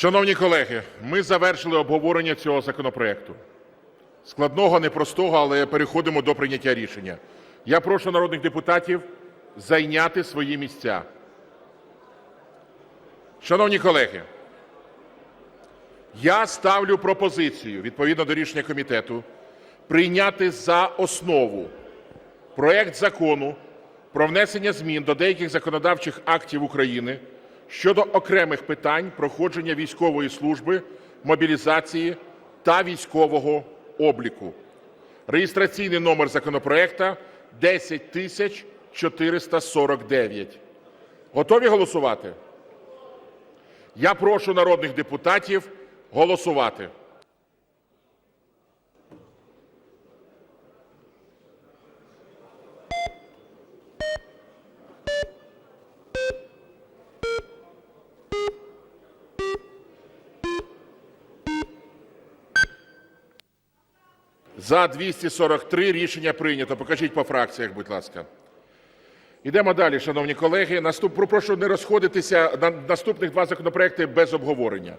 Шановні колеги, ми завершили обговорення цього законопроекту. Складного, непростого, але переходимо до прийняття рішення. Я прошу народних депутатів зайняти свої місця. Шановні колеги, я ставлю пропозицію відповідно до рішення комітету прийняти за основу проект Закону про внесення змін до деяких законодавчих актів України щодо окремих питань проходження військової служби, мобілізації та військового обліку. Реєстраційний номер законопроекту 10449. Готові голосувати? Я прошу народних депутатів голосувати. За 243 рішення прийнято. Покажіть по фракціях, будь ласка. Йдемо далі, шановні колеги. Прошу не розходитися на наступних два законопроекти без обговорення.